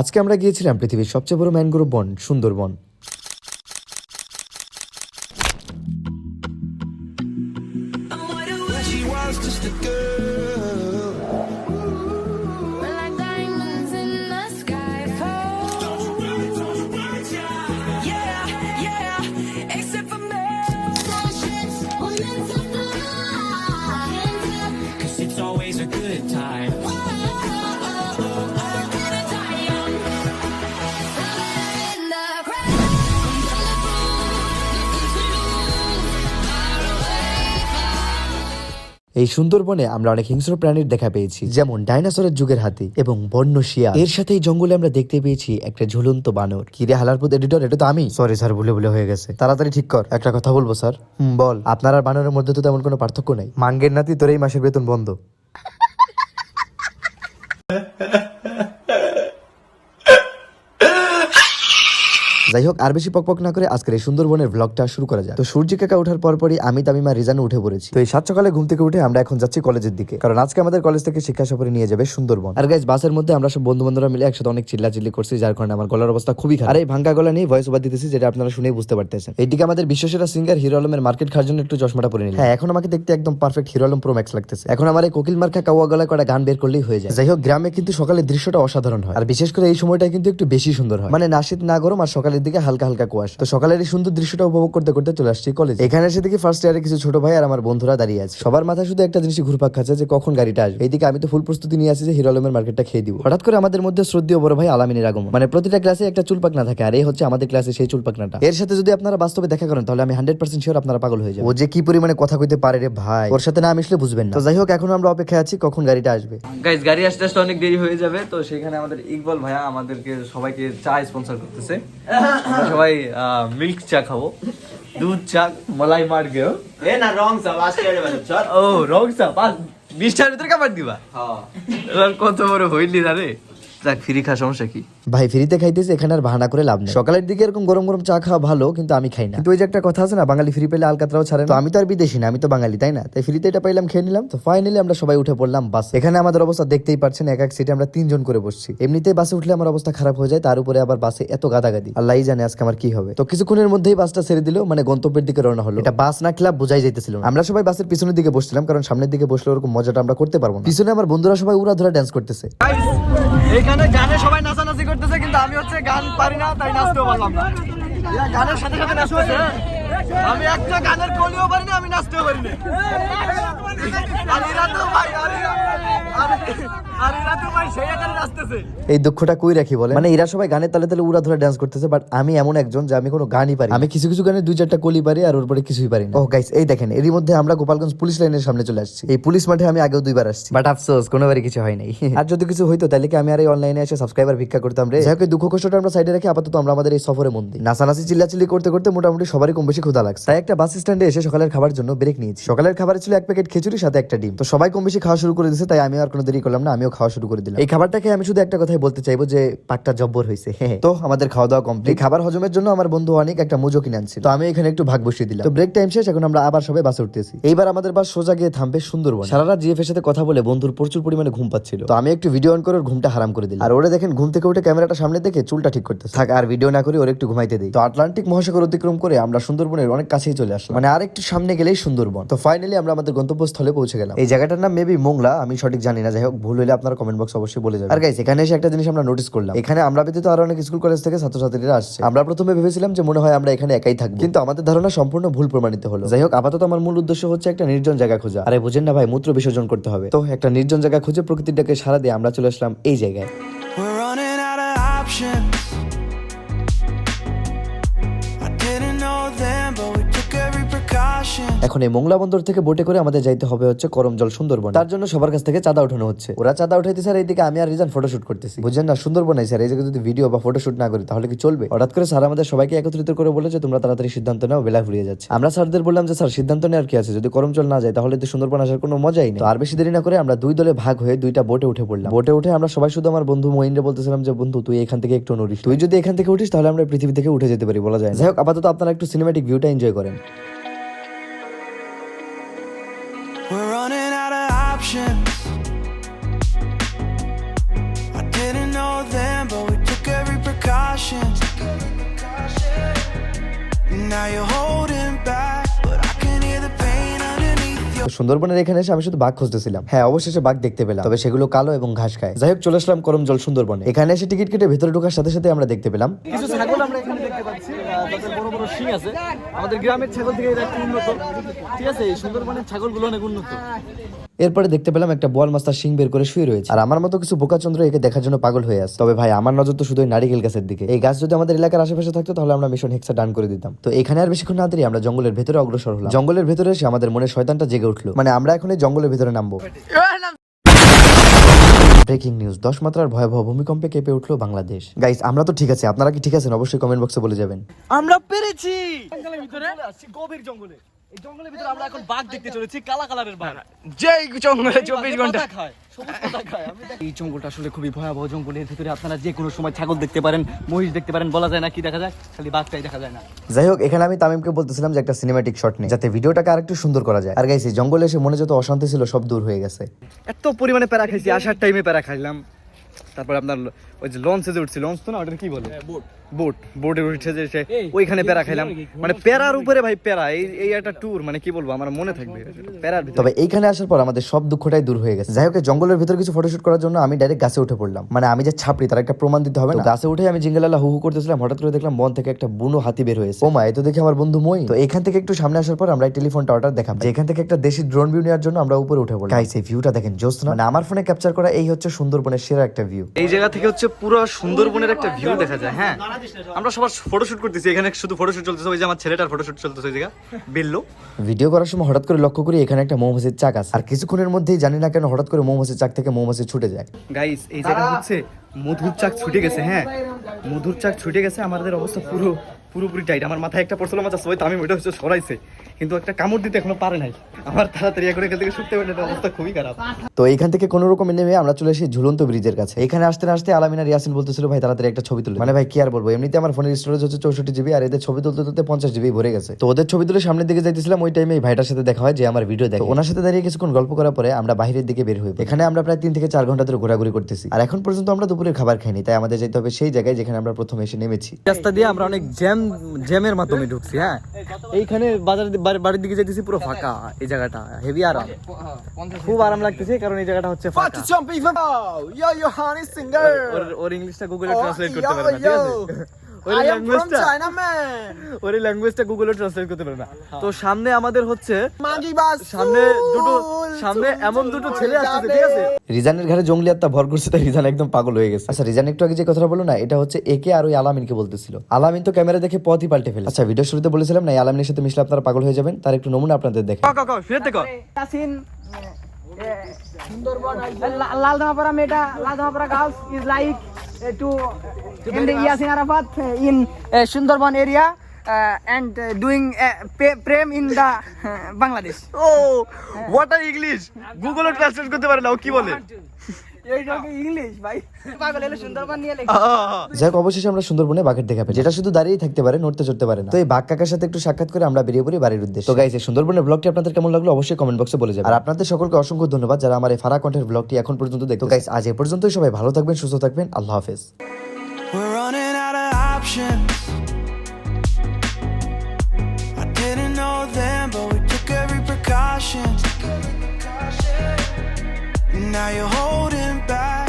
আজকে আমরা গিয়েছিলাম পৃথিবীর সবচেয়ে বড় ম্যানগ্রোভ বন সুন্দরবন। এই সুন্দরবনে আমরা অনেক হিংস্র প্রাণীর দেখা পেয়েছি যেমন ডাইনোসরের যুগের হাতি এবং বন্য শিয়া এর সাথে এই জঙ্গলে আমরা দেখতে পেয়েছি একটা ঝুলন্ত বানর। কিরে হালারপুত এডিটর এটা তো আমি। সরি স্যার ভুলে ভুলে হয়ে গেছে। তাড়াতাড়ি ঠিক কর। একটা কথা বলব স্যার হুম বল। আপনার আর বানরের মধ্যে তো তেমন কোনো পার্থক্য নাই। মাঙ্গের নাতি তোর এই মাসের বেতন বন্ধ। যাই হোক আর বেশি পকপক না করে আজকের এই সুন্দরবনের ব্লগটা শুরু করা যায় তো সূর্য কাকা ওঠার পর পরই আমি তামিমা রিজানে উঠে পড়েছি। তো এই সাত সকালে ঘুম থেকে উঠে আমরা এখন যাচ্ছি কলেজের দিকে। কারণ আজকে আমাদের কলেজ থেকে শিক্ষা সফরে নিয়ে যাবে সুন্দরবন। আর গাইজ বাসের মধ্যে আমরা সব বন্ধু বান্ধবরা মিলে একসাথে অনেক চিল্লা চিল্লি করছি যার কারণে আমার গলার অবস্থা খুবই খারাপ। আর এই ভাঙ্গা গলা নিয়ে ভয়েস ওভার দিতেছি যেটা আপনারা শুনেই বুঝতে পারতেছেন। এইদিকে আমাদের বিশ্বসেরা সিঙ্গার হিরো আলমের মার্কেট খাওয়ার জন্য একটু চশমাটা পরে নিলাম। হ্যাঁ এখন আমাকে দেখতে একদম perfect hero Alam pro max লাগতেছে। এখন আমার এই কোকিল মার্কা কাওয়া গলায় কটা গান বের করলেই হয়ে যায়। যাই হোক গ্রামে কিন্তু সকালের দৃশ্যটা অসাধারণ হয়। আর বিশেষ করে এই সময়টা কিন্তু একটু বেশি সুন্দর হয়। মানে না শীত না গরম আর সকালের দিকে হালকা হালকা কুয়াশা। তো সকালের এই সুন্দর দৃশ্যটা উপভোগ করতে করতে চলে আসছি কলেজ এখানে এসে দেখি ফার্স্ট ইয়ারে কিছু ছোট ভাই আর আমার বন্ধুরা দাঁড়িয়ে আছে। সবার মাথায় শুধু একটা জিনিস ঘুরপাক খাচ্ছে যে কখন গাড়িটা আসবে। এইদিকে আমি তো ফুল প্রস্তুতি নিয়ে আসি যে হিরো আলমের মার্কেটটা খেয়ে দিব। হঠাৎ করে আমাদের মধ্যে শ্রদ্ধীয় বড় ভাই আলামিনের আগমন। মানে প্রতিটা ক্লাসে একটা চুলপাক না থাকে আর এই হচ্ছে আমাদের ক্লাসে সেই চুলপাকনাটা। এর সাথে যদি আপনারা বাস্তবে দেখা করেন তাহলে আমি হান্ড্রেড পার্সেন্ট শিওর আপনারা পাগল হয়ে যাবে ও যে কি পরিমাণে কথা কইতে পারে রে ভাই। ওর সাথে না মিশলে বুঝবেন না। তো যাই হোক এখন আমরা অপেক্ষায় আছি কখন গাড়িটা আসবে। গাইজ গাড়ি আসতে আসতে অনেক দেরি হয়ে যাবে তো সেখানে আমাদের ইকবাল ভাইয়া আমাদেরকে সবাইকে চা স্পন্সর করতেছে। সবাই মিল্ক চা খাব। দুধ চা মলাই মার গেও। এ না রং আজকে আরে বাজে চল ও রং চা পাঁচ বিশটার ভিতরে কাবার দিবা? হ্যাঁ। কত বড় হইলি না রে? যাক ফ্রি খা সমস্যা কি? ভাই ফ্রিতে খাইতেছে এখানে আর বাহানা করে লাভ নেই। সকালের দিকে এরকম গরম গরম চা খাওয়া ভালো কিন্তু আমি খাই না। কিন্তু ওই যে একটা কথা আছে না বাঙালি ফ্রি পেলে আলকাতরাও ছাড়ে না। তো আমি তো আর বিদেশি না আমি তো বাঙালি তাই না? তাই ফ্রিতে এটা পাইলাম খেয়ে নিলাম তো ফাইনালি আমরা সবাই উঠে পড়লাম বাস। এখানে আমাদের অবস্থা দেখতেই পাচ্ছেন এক এক সিটে আমরা তিনজন করে বসছি। এমনিতেই বাসে উঠলে আমার অবস্থা খারাপ হয়ে যায় তার উপরে আবার বাসে এত গাদাগাদি। আল্লাহই জানে আজকে আমার কি হবে। তো কিছুক্ষণের মধ্যেই বাসটা ছেড়ে দিল মানে গন্তব্যের দিকে রওনা হলো। এটা বাস না ক্লাব বোঝাই যাইতেছিল না। আমরা সবাই বাসের পিছনের দিকে বসছিলাম কারণ সামনের দিকে বসলে ওরকম মজাটা আমরা করতে পারব না। পিছনে আমার বন্ধুরা সবাই উড়া ধরা ড্যান্স করতেছে এখানে গানে সবাই নাচানাচি করতেছে কিন্তু আমি হচ্ছে গান পারি না তাই নাচতেও পারলাম না। গানের সাথে সাথে নাচতেছে আমি একটা গানের কলিও পারি না আমি নাচতেও পারি না। এই দুঃখটা কই রাখি বলে মানে এরা সবাই গানের তালে তালে উড়া ধরে ডান্স করতেছে বাট আমি এমন একজন যে আমি কোনো গানই পারি আমি কিছু কিছু গানে দুই চারটা কলি পারি আর ওর পরে কিছুই পারি না। ও গাইস এই দেখেন এরই মধ্যে আমরা গোপালগঞ্জ পুলিশ লাইনের সামনে চলে আসছি। এই পুলিশ মাঠে আমি আগেও দুইবার আসছি। বাট আফসোস কোনোবারই কিছু হয় নাই। আর যদি কিছু হইতো তাহলে কি আমি আর এই অনলাইনে এসে সাবস্ক্রাইবার ভিক্ষা করতাম রে? যাই হোক দুঃখ কষ্টটা আমরা সাইডে রেখে আপাতত আমরা আমাদের এই সফরে মন দিই। নাচানাচি চিল্লাচিল্লি করতে করতে মোটামুটি সবারই কম বেশি ক্ষুধা লাগছে। তাই একটা বাস স্ট্যান্ডে এসে সকালের খাবার জন্য ব্রেক নিয়েছি। সকালের খাবারে ছিল এক প্যাকেট খিচুড়ি, সাথে একটা ডিম। তো সবাই কম বেশি খাওয়া শুরু করে দিয়েছে, তাই আমি আর কোনো দেরি করলাম না, আমিও খাওয়া শুরু করে দিলাম। এই খাবারটাকে আমি শুধু একটা কথাই বলতে চাইব যে পাকটা জব্বর হয়েছে। হ্যাঁ তো আমাদের খাওয়া দাওয়া কমপ্লিট খাবার হজমের জন্য আমার বন্ধু অনেক একটা মুজো কিনে আনছিল। তো আমি এখানে একটু ভাগ বসিয়ে দিলাম। তো ব্রেক টাইম শেষ, এখন আমরা আবার সবাই বাসে উঠতেছি। এইবার আমাদের বাস সোজা গিয়ে থামবে সুন্দরবন। সারা রাত জিএফ এর সাথে কথা বলে বন্ধুর প্রচুর পরিমাণে ঘুম পাচ্ছিল। তো আমি একটু ভিডিও অন করে ঘুমটা হারাম করে দিলাম। আর ওরা দেখেন, ঘুম থেকে উঠে ক্যামেরাটা সামনে দেখে চুলটা ঠিক করতে থাক, আর ভিডিও না করে ওর একটু ঘুমাইতে দিই। তো আটলান্টিক মহাসাগর অতিক্রম করে আমরা সুন্দরবনের অনেক কাছেই চলে আসলাম। মানে আর একটু সামনে গেলেই সুন্দরবন। তো ফাইনালি আমরা আমাদের গন্তব্যস্থলে পৌঁছে গেলাম। এই জায়গাটার নাম মেবি মোংলা, আমি সঠিক জানি না যাই হোক ভুল হলে আপনারা কমেন্ট বক্স অবশ্যই বলে যাবেন। আর গাইস এখানে এসে একটা জিনিস আমরা নোটিস করলাম। এখানে আমরা ব্যতীত আরও অনেক স্কুল কলেজ থেকে ছাত্রছাত্রীরা আসছে। আমরা প্রথমে ভেবেছিলাম যে মনে হয় আমরা এখানে একাই থাকব। কিন্তু আমাদের ধারণা সম্পূর্ণ ভুল প্রমাণিত হলো। যাই হোক আপাতত আমার মূল উদ্দেশ্য হচ্ছে একটা নির্জন জায়গা খোঁজা। আরে বুঝেন না ভাই, মূত্র বিসর্জন করতে হবে। তো একটা নির্জন জায়গা খুঁজে প্রকৃতিটাকে সারা দিয়ে আমরা চলে আসলাম এই জায়গায়। এখন এই মোংলা বন্দর থেকে বোটে করে আমাদের যাইতে হবে হচ্ছে করমজল সুন্দরবন। তার জন্য সবার কাছ থেকে চাঁদা উঠানো হচ্ছে। ওরা চাঁদা উঠাইতে স্যার, এইদিকে আমি আর রিজান ফটোশুট করতেছি। বুঝছেন না, সুন্দরবন স্যার, এই জায়গায় যদি ভিডিও বা ফটোশুট না করি, তাহলে কি চলবে? হঠাৎ করে স্যার আমাদের সবাইকে একত্রিত করে বলেছে তোমরা তাড়াতাড়ি সিদ্ধান্ত নাও, বেলা ফুরিয়ে যাচ্ছে। আমরা স্যারদের বললাম যে, স্যার, সিদ্ধান্ত নেওয়ার কি আছে? যদি করমজল না যায়, তাহলে তো সুন্দরবন আসার কোনো মজাই নেই। আর বেশি দেরি না করে আমরা দুই দলে ভাগ হয়ে দুইটা বোটে উঠে পড়লাম। বোটে উঠে আমরা সবাই শুধু আমার বন্ধু মহিন্দ্রে বলতেছিলাম যে, বন্ধু, তুই এখান থেকে একটু নড়িস। তুই যদি এখান থেকে উঠিস, তাহলে আমরা পৃথিবী থেকে উঠে যেতে পারি, বলা যায় যাই হোক, আপাতত আপনারা একটু সিনেমাটিক ভিউটা এনজয় করেন। options. I didn't know them, but we took every precaution. Now you're holding back, but সুন্দরবনের এখানে এসে আমি শুধু বাঘ খুঁজতেছিলাম হ্যাঁ অবশেষে বাঘ দেখতে পেলাম তবে সেগুলো কালো এবং ঘাস খায় যাই হোক চলে আসলাম করমজল সুন্দরবনে এখানে এসে টিকিট কেটে ভেতরে ঢোকার সাথে সাথে আমরা দেখতে পেলাম কিছু ছাগল আমরা এখানে যাদের বড় বড় শিং আছে। আমাদের গ্রামের ছাগল থেকে এটা একটু উন্নত। ঠিক আছে, এই সুন্দরবনের ছাগলগুলো অনেক উন্নত। এরপরে দেখতে পেলাম একটা বল মাস্টার শিং বের করে শুয়ে রয়েছে। আর আমার মতো কিছু বোকাচন্দ্র একে দেখার জন্য পাগল হয়ে আছে। তবে ভাই, আমার নজর তো শুধু নারিকেল গাছের দিকে। এই গাছ যদি আমাদের এলাকার আশেপাশে থাকতো, তাহলে আমরা মিশন হেক্সা ডান করে দিতাম। তো এখানে আর বেশিক্ষণ না দেরি আমরা জঙ্গলের ভেতরে অগ্রসর হলাম। জঙ্গলের ভেতরে এসে আমাদের মনে শয়তানটা জেগে উঠল। মানে আমরা এখন এই জঙ্গলের ভেতরে নামবো। Breaking news. দশ মাত্রার ভয়াবহ ভূমিকম্পে কেঁপে উঠল বাংলাদেশ। গাইস আমরা তো ঠিক আছে। আপনারা কি ঠিক আছেন? অবশ্যই কমেন্ট বক্সে বলে যাবেন। আমরা পেরেছি! জঙ্গলের ভিতরে? গভীর জঙ্গলে। এই জঙ্গলের ভিতরে আমরা এখন বাঘ দেখতে চলেছি কালা কালারের বাঘ। যেই জঙ্গলে চব্বিশ ঘণ্টা খায়, এই জঙ্গলটা আসলে খুবই ভয়াবহ জঙ্গলের ভিতরে আপনারা যে কোনো সময় ছাগল দেখতে পারেন মহিষ দেখতে পারেন বলা যায় না কি দেখা যায় খালি বাঘটাই দেখা যায় না। যাই হোক এখানে আমি তামিমকে বলতেছিলাম যে একটা সিনেমাটিক শট নেই যাতে ভিডিওটাকে আরেকটু সুন্দর করা যায়। আর গাইছে জঙ্গলে এসে মনে যত অশান্তি ছিল সব দূর হয়ে গেছে। এত পরিমাণে প্যারা খাইছি আসার টাইমে প্যারা খাইলাম। তারপর আপনার ওই যে লঞ্চে যে উঠছি লঞ্চ তো না ওটা কি বলে? বোট বোট বোটে উঠছে যে সে ওইখানে প্যারা খাইলাম। মানে প্যারার উপরে ভাই প্যারা এই এই একটা ট্যুর মানে কি বলব আমার মনে থাকবে। প্যারার ভিতরে। তবে এইখানে আসার পর আমাদের সব দুঃখটাই দূর হয়ে গেছে। যাই হোক জঙ্গলের ভিতর কিছু ফটোশুট করার জন্য আমি ডাইরেক্ট গাছে উঠে পড়লাম। মানে আমি যে ছাপড়ি তার একটা প্রমাণ দিতে হবে না। গাছে উঠে আমি জিঙ্গেলালা হু হু করতেছিলাম হঠাৎ করে দেখলাম বন থেকে একটা বুনো হাতি বের হয়েছে। ও মা এ তো দেখে আমার বন্ধু মই। তো এখান থেকে একটু সামনে আসার পর আমরা টেলিফোন টাওয়ারটা দেখাম যেখান থেকে একটা দেশি ড্রোন ভিউ নেওয়ার জন্য আমরা উপরে উঠে পড়লাম। গাইস এই ভিউটা দেখেন জোস না। মানে আমার ফোনে ক্যাপচার করা এই হচ্ছে সুন্দরবনের সেরা একটা ভিউ এই জায়গা থেকে হচ্ছে পুরো সুন্দরবনের একটা ভিউ দেখা যায় হ্যাঁ। আমরা সবার ফটোশুট করতেছি এখানে শুধু ফটোশুট চলতেছে ওই যে আমার ছেলেটার ফটোশুট চলতেছে ওই জায়গা বিল্লো। ভিডিও করার সময় হঠাৎ করে লক্ষ্য করি এখানে একটা মৌমাছির চাক আছে। আর কিছুক্ষণের মধ্যেই জানি না কেন হঠাৎ করে মৌমাছির চাক থেকে মৌমাছি ছুটে যায়। গাইস এই জায়গা হচ্ছে মধুর চাক ছুটে গেছে হ্যাঁ। মধুর চাক ছুটে গেছে আমাদের অবস্থা পুরো পুরোপুরি টাইট আমার মাথায় একটা পড়ছিল মাছ ওই আমি ওইটা হচ্ছে সরাইছে। কিন্তু একটা কামড় দিতে এখনও পারে নাই। আমার তাড়াতাড়ি করে এখান থেকে ছুটতে পারে অবস্থা খুবই খারাপ। তো এখান থেকে কোনো রকম নেমে আমরা চলে এসেছি ঝুলন্ত ব্রিজের কাছে। এখানে আসতে না আসতে আলামিনা রিয়াসিন বলতেছিল ভাই তাড়াতাড়ি একটা ছবি তুলে। মানে ভাই কি আর বলব? এমনিতে আমার ফোনের স্টোরেজ হচ্ছে চৌষট্টি জিবি আর এদের ছবি তুলতে তুলতে পঞ্চাশ জিবি ভরে গেছে। তো ওদের ছবি তুলে সামনের দিকে যাইতেছিলাম ওই টাইমে এই ভাইটার সাথে দেখা হয় যে আমার ভিডিও দেখে। ওনার সাথে দাঁড়িয়ে কিছুক্ষণ গল্প করার পরে আমরা বাইরের দিকে বের হই। এখানে আমরা প্রায় তিন থেকে চার ঘণ্টা ধরে ঘোরাঘুরি করতেছি। আর এখন পর্যন্ত আমরা দুপুরের খাবার খাইনি তাই আমাদের যেতে হবে সেই জায়গায় যেখানে আমরা প্রথমে এসে নেমেছি। রাস্তা দিয়ে আমরা অনেক জ্যাম জ্যামের মাধ্যমে ঢুকছি হ্যাঁ। এইখানে বাজার বাড়ির দিকে যাইতেছি পুরো ফাঁকা এই জায়গাটা। হেভি আরাম। খুব আরাম লাগতেছে কারণ এই জায়গাটা হচ্ছে ফাঁকা। Yo, yo, honey singer. ওর ওর ইংলিশটা গুগলে Oh, ট্রান্সলেট করতে yo, পারে না ঠিক আছে? ল্যাঙ্গুয়েজটা man. ওর ল্যাঙ্গুয়েজটা গুগলে ট্রান্সলেট করতে পারে না। তো সামনে আমাদের হচ্ছে সামনে দুটো সামনে এমন দুটো ছেলে আসতেছে ঠিক আছে? রিজানের ঘরে জঙ্গলি আত্মা ভর করছে তাই রিজান একদম পাগল হয়ে গেছে। আচ্ছা রিজান একটু আগে যে কথাটা বলো না এটা হচ্ছে একে আর ওই আলামিনকে বলতেছিল। আলামিন তো ক্যামেরা দেখে পথই পাল্টে ফেলে আচ্ছা ভিডিও শুরুতে বলেছিলাম না এই আলামিনের সাথে মিশলে আপনারা পাগল হয়ে যাবেন তার একটু নমুনা আপনাদের দেখে। ক ক ক ফিরে থেকে Yasin, La- Lal Dhamapara Meta, Lal Sundarban area and doing prem in the Bangladesh oh what are English Google translate করতে পারে না ও কি বলে? ইংলিশ ভাই? পাগল এলো সুন্দরবন নিয়ে লেখা যাই হোক অবশেষে আমরা সুন্দরবনে বাঘের দেখা পাই যেটা শুধু দাঁড়িয়ে থাকতে পারে নড়তে চড়তে পারে না। তো এই বাঘ কাকার সাথে একটু সাক্ষাৎ করে আমরা বেরিয়ে পড়ি বাড়ির উদ্দেশ্যে। তো এই সুন্দরবনের ব্লগটি আপনাদের কেমন লাগল অবশ্যই কমেন্ট বক্সে বলে যাবেন। আর আপনাদের সকলকে অসংখ্য ধন্যবাদ যারা আমার এই ফারা কণ্ঠের ব্লগটি এখন পর্যন্ত দেখতো গাইস আজ এ পর্যন্তই সবাই ভালো থাকবেন সুস্থ থাকবেন আল্লাহ হাফেজ। We're running out of options. I didn't know then, but we took every precaution. Now you're holding back,